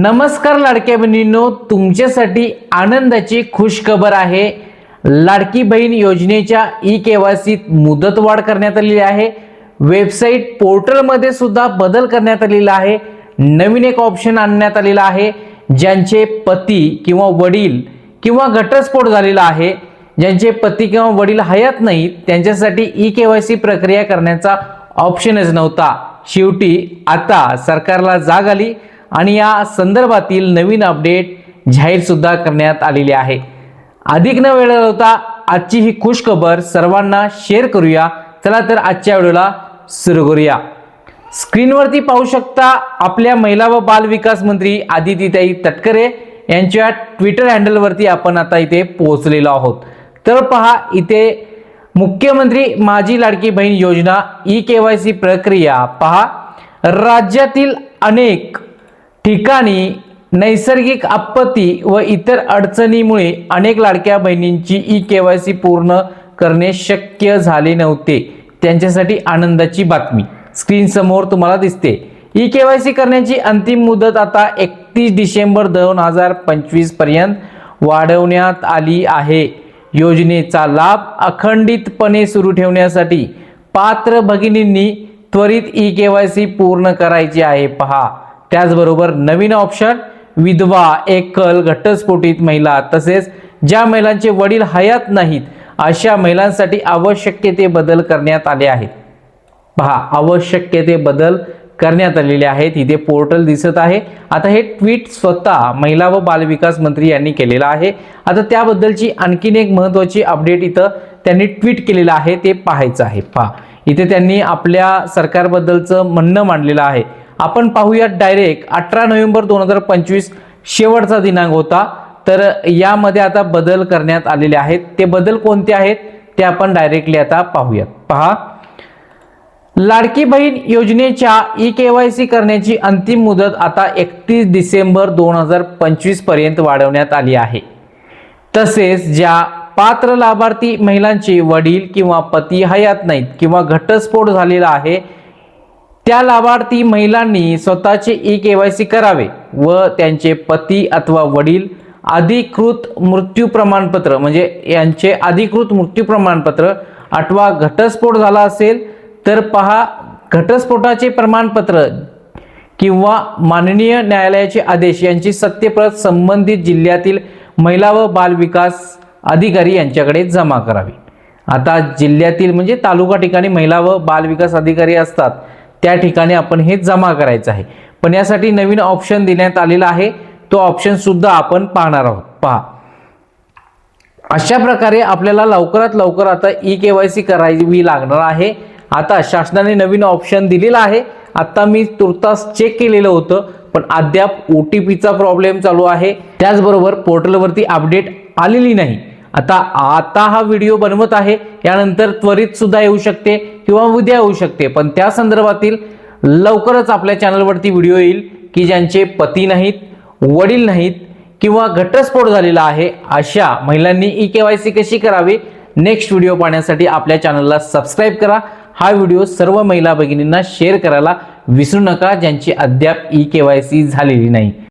नमस्कार लाडक्या बहिणींनो तुमच्यासाठी आनंदाची खुश खबर आहे. लाडकी बहीण योजनेच्या ई केवायसीत मुदतवाढ करण्यात आलेली आहे. वेबसाईट पोर्टलमध्ये सुद्धा बदल करण्यात आलेला आहे. नवीन एक ऑप्शन आणण्यात आलेला आहे ज्यांचे पती किंवा वडील किंवा घटस्फोट झालेला आहे. ज्यांचे पती किंवा वडील हयात नाहीत त्यांच्यासाठी ई केवायसी प्रक्रिया करण्याचा ऑप्शनच नव्हता. शेवटी आता सरकारला जाग आली. आणि या संदर्भातील नवीन अपडेट जाहीर सुद्धा करण्यात आलेली आहे. अधिक न वेळ होता आजची ही खुश खबर सर्वांना शेअर करूया. चला तर आजच्या व्हिडिओला सुरू करूया. स्क्रीनवरती पाहू शकता आपल्या महिला व बाल विकास मंत्री आदितीताई तटकरे यांच्या ट्विटर हँडलवरती आपण आता इथे पोहोचलेलो आहोत. तर पहा इथे मुख्यमंत्री माझी लाडकी बहीण योजना ई के वाय सी प्रक्रिया. पहा राज्यातील अनेक ठिकाणी नैसर्गिक आपत्ती व इतर अडचणीमुळे अनेक लाडक्या बहिणींची ई केवायसी पूर्ण करणे शक्य झाले नव्हते. त्यांच्यासाठी आनंदाची बातमी. स्क्रीन समोर तुम्हाला दिसते. ई केवायसी करण्याची अंतिम मुदत आता एकतीस डिसेंबर दोन हजार पंचवीसपर्यंत वाढवण्यात आली आहे. योजनेचा लाभ अखंडितपणे सुरू ठेवण्यासाठी पात्र भगिनींनी त्वरित ई केवायसी पूर्ण करायची आहे. पहा. त्याचबरोबर नवीन ऑप्शन विधवा एकल घटस्फोटित महिला तसेच ज्या महिलांचे वडील हयात नाहीत अशा महिलांसाठी आवश्यक ते बदल करण्यात आले आहेत. पहा आवश्यक ते बदल करण्यात आलेले आहेत. इथे पोर्टल दिसत आहे. आता हे ट्विट स्वतः महिला व बालविकास मंत्री यांनी केलेलं आहे. आता त्याबद्दलची आणखीन एक महत्त्वाची अपडेट इथं त्यांनी ट्विट केलेलं आहे ते पाहायचं आहे. पहा इथे त्यांनी आपल्या सरकारबद्दलचं म्हणणं मांडलेलं आहे. आपण पाहूयात डायरेक्ट अठरा नोव्हेंबर दोन हजार पंचवीस शेवटचा दिनांक होता. तर यामध्ये आता बदल करण्यात आलेले आहेत. ते बदल कोणते आहेत? ते आपण डायरेक्टली आता पाहूयात. पहा. लाडकी बहीण योजनेच्या ई के वाय सी करण्याची अंतिम मुदत आता एकतीस डिसेंबर दोन हजार पंचवीसपर्यंत वाढवण्यात आली आहे. तसेच ज्या पात्र लाभार्थी महिलांचे वडील किंवा पती हयात नाहीत किंवा घटस्फोट झालेला आहे त्या लाभार्थी महिलांनी स्वतःचे ई केवायसी करावे व त्यांचे पती अथवा वडील अधिकृत मृत्यू प्रमाणपत्र म्हणजे यांचे अधिकृत मृत्यू प्रमाणपत्र अथवा घटस्फोट झाला असेल तर पहा घटस्फोटाचे प्रमाणपत्र किंवा माननीय न्यायालयाचे आदेश यांची सत्यप्रत संबंधित जिल्ह्यातील महिला व बालविकास अधिकारी यांच्याकडे जमा करावी. आता जिल्ह्यातील म्हणजे तालुका ठिकाणी महिला व बाल विकास अधिकारी असतात त्या ठिकाणी आपण हे जमा करायचं आहे. पण यासाठी नवीन ऑप्शन देण्यात आलेला आहे. तो ऑप्शन सुद्धा आपण पाहणार आहोत. पहा. अशा प्रकारे आपल्याला लवकरात लवकर आता ई के वाय सी करावी लागणार आहे. आता शासनाने नवीन ऑप्शन दिलेला आहे. आता मी तुर्तास चेक केलेलं होतं पण अद्याप ओ टी पीचा प्रॉब्लेम चालू आहे. त्याचबरोबर पोर्टलवरती अपडेट आलेली नाही. आता आता हा व्हिडिओ बनवत आहे. यानंतर त्वरित सुद्धा येऊ शकते. किंवा उद्या होऊ शकते. पण त्या संदर्भातील लवकरच आपल्या चॅनलवरती व्हिडिओ येईल की ज्यांचे पती नाहीत वडील नाहीत किंवा घटस्फोट झालेला आहे अशा महिलांनी ई के वाय सी कशी करावी? नेक्स्ट व्हिडिओ पाहण्यासाठी आपल्या चॅनलला सबस्क्राईब करा. हा व्हिडिओ सर्व महिला भगिनींना शेअर करायला विसरू नका ज्यांची अद्याप ई के वाय सी झालेली नाही.